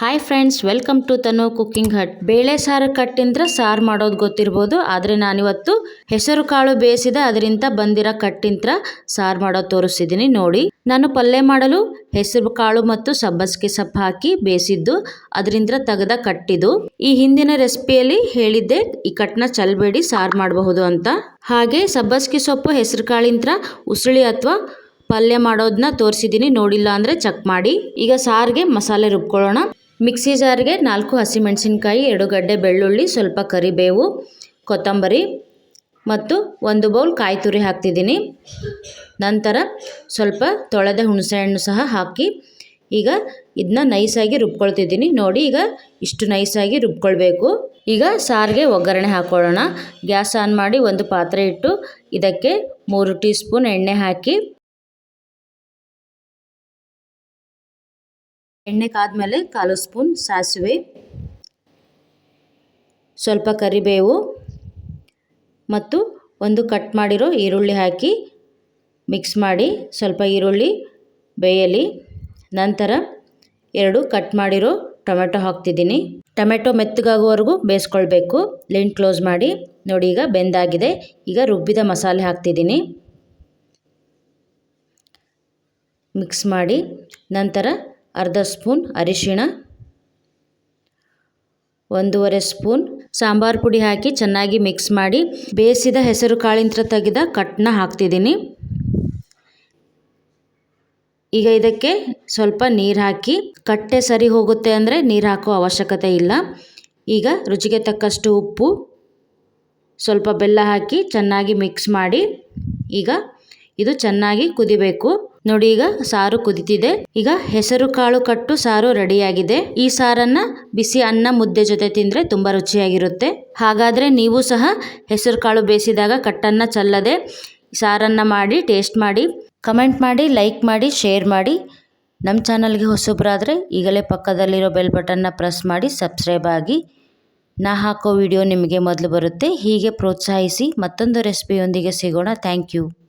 Hi friends welcome to Tanu cooking hut ಬೇಳೆ ಸಾರು ಕಟ್ಟಿಂದ್ರ ಸಾರು ಮಾಡೋದು ಗೊತ್ತಿರ್ಬೋದು, ಆದರೆ ನಾನಿವತ್ತು ಹೆಸರು ಕಾಳು ಬೇಯಿಸಿದ ಅದರಿಂದ ಬಂದಿರೋ ಕಟ್ಟಿಂತ್ರ ಸಾರು ಮಾಡೋದು ತೋರಿಸಿದ್ದೀನಿ ನೋಡಿ. ನಾನು ಪಲ್ಯ ಮಾಡಲು ಹೆಸರು ಕಾಳು ಮತ್ತು ಸಬ್ಬಸಿಗೆ ಸೊಪ್ಪು ಹಾಕಿ ಬೇಯಿಸಿದ್ದು, ಅದರಿಂದ ತೆಗೆದ ಕಟ್ಟಿದು ಈ ಹಿಂದಿನ ರೆಸಿಪಿಯಲ್ಲಿ ಹೇಳಿದ್ದೆ, ಈ ಕಟ್ಟನ್ನ ಚಲ್ಬೇಡಿ, ಸಾರು ಮಾಡಬಹುದು ಅಂತ. ಹಾಗೆ ಸಬ್ಬಸಿಗೆ ಸೊಪ್ಪು ಹೆಸರು ಕಾಳಿಂತ್ರ ಉಸುಳಿ ಅಥವಾ ಪಲ್ಯ ಮಾಡೋದನ್ನ ತೋರಿಸಿದ್ದೀನಿ ನೋಡಿಲ್ಲ ಅಂದರೆ ಚೆಕ್ ಮಾಡಿ. ಈಗ ಸಾರಿಗೆ ಮಸಾಲೆ ರುಬ್ಕೊಳ್ಳೋಣ. ಮಿಕ್ಸಿ ಜಾರಿಗೆ ನಾಲ್ಕು ಹಸಿಮೆಣಸಿನ್ಕಾಯಿ, ಎರಡು ಗಡ್ಡೆ ಬೆಳ್ಳುಳ್ಳಿ, ಸ್ವಲ್ಪ ಕರಿಬೇವು, ಕೊತ್ತಂಬರಿ ಮತ್ತು ಒಂದು ಬೌಲ್ ಕಾಯಿ ತುರಿ ಹಾಕ್ತಿದ್ದೀನಿ. ನಂತರ ಸ್ವಲ್ಪ ತೊಳೆದ ಹುಣಸೆಹಣ್ಣು ಸಹ ಹಾಕಿ ಈಗ ಇದನ್ನ ನೈಸಾಗಿ ರುಬ್ಕೊಳ್ತಿದ್ದೀನಿ. ನೋಡಿ ಈಗ ಇಷ್ಟು ನೈಸಾಗಿ ರುಬ್ಕೊಳ್ಬೇಕು. ಈಗ ಸಾರಿಗೆ ಒಗ್ಗರಣೆ ಹಾಕ್ಕೊಳ್ಳೋಣ ಗ್ಯಾಸ್ ಆನ್ ಮಾಡಿ ಒಂದು ಪಾತ್ರೆ ಇಟ್ಟು ಇದಕ್ಕೆ ಮೂರು ಟೀ ಸ್ಪೂನ್ ಎಣ್ಣೆ ಹಾಕಿ ಎಣ್ಣೆ ಕಾದ್ಮೇಲೆ ಕಾಲು ಸ್ಪೂನ್ ಸಾಸಿವೆ, ಸ್ವಲ್ಪ ಕರಿಬೇವು ಮತ್ತು ಒಂದು ಕಟ್ ಮಾಡಿರೋ ಈರುಳ್ಳಿ ಹಾಕಿ ಮಿಕ್ಸ್ ಮಾಡಿ ಸ್ವಲ್ಪ ಈರುಳ್ಳಿ ಬೇಯಲಿ ನಂತರ ಎರಡು ಕಟ್ ಮಾಡಿರೋ ಟೊಮೆಟೊ ಹಾಕ್ತಿದ್ದೀನಿ. ಟೊಮೆಟೊ ಮೆತ್ತಗಾಗುವವರೆಗೂ ಬೇಯಿಸ್ಕೊಳ್ಬೇಕು. ಲಿಂಟ್ ಕ್ಲೋಸ್ ಮಾಡಿ. ನೋಡಿ, ಈಗ ಬೆಂದಾಗಿದೆ. ಈಗ ರುಬ್ಬಿದ ಮಸಾಲೆ ಹಾಕ್ತಿದ್ದೀನಿ. ಮಿಕ್ಸ್ ಮಾಡಿ. ನಂತರ ಅರ್ಧ ಸ್ಪೂನ್ ಅರಿಶಿಣ, ಒಂದೂವರೆ ಸ್ಪೂನ್ ಸಾಂಬಾರು ಪುಡಿ ಹಾಕಿ ಚೆನ್ನಾಗಿ ಮಿಕ್ಸ್ ಮಾಡಿ ಬೇಯಿಸಿದ ಹೆಸರು ಕಾಳಿಂತ್ರ ತೆಗೆದ ಕಟ್ನ ಹಾಕ್ತಿದ್ದೀನಿ. ಈಗ ಇದಕ್ಕೆ ಸ್ವಲ್ಪ ನೀರು ಹಾಕಿ, ಕಟ್ಟೆ ಸರಿ ಹೋಗುತ್ತೆ ಅಂದರೆ ನೀರು ಹಾಕೋ ಅವಶ್ಯಕತೆ ಇಲ್ಲ. ಈಗ ರುಚಿಗೆ ತಕ್ಕಷ್ಟು ಉಪ್ಪು, ಸ್ವಲ್ಪ ಬೆಲ್ಲ ಹಾಕಿ ಚೆನ್ನಾಗಿ ಮಿಕ್ಸ್ ಮಾಡಿ, ಈಗ ಇದು ಚೆನ್ನಾಗಿ ಕುದಿಬೇಕು. ನೋಡಿ ಈಗ ಸಾರು ಕುದಿತಿದೆ. ಈಗ ಹೆಸರು ಕಾಳು ಕಟ್ಟು ಸಾರು ರೆಡಿಯಾಗಿದೆ. ಈ ಸಾರನ್ನ ಬಿಸಿ ಅನ್ನ ಮುದ್ದೆ ಜೊತೆ ತಿಂದ್ರೆ ತುಂಬಾ ರುಚಿಯಾಗಿರುತ್ತೆ. ಹಾಗಾದ್ರೆ ನೀವು ಸಹ ಹೆಸರು ಕಾಳು ಬೇಯಿಸಿದಾಗ ಕಟ್ಟನ್ನ ಚಲ್ಲದೆ ಸಾರನ್ನ ಮಾಡಿ, ಟೇಸ್ಟ್ ಮಾಡಿ, ಕಮೆಂಟ್ ಮಾಡಿ, ಲೈಕ್ ಮಾಡಿ, ಶೇರ್ ಮಾಡಿ. ನಮ್ಮ ಚಾನಲ್ಗೆ ಹೊಸಬ್ರಾದರೆ ಈಗಲೇ ಪಕ್ಕದಲ್ಲಿರೋ ಬೆಲ್ ಬಟನ್ನ ಪ್ರೆಸ್ ಮಾಡಿ, ಸಬ್ಸ್ಕ್ರೈಬ್ ಆಗಿ. ನಾ ಹಾಕೋ ವಿಡಿಯೋ ನಿಮಗೆ ಮೊದಲು ಬರುತ್ತೆ. ಹೀಗೆ ಪ್ರೋತ್ಸಾಹಿಸಿ ಮತ್ತೊಂದು ರೆಸಿಪಿಯೊಂದಿಗೆ ಸಿಗೋಣ. Thank you.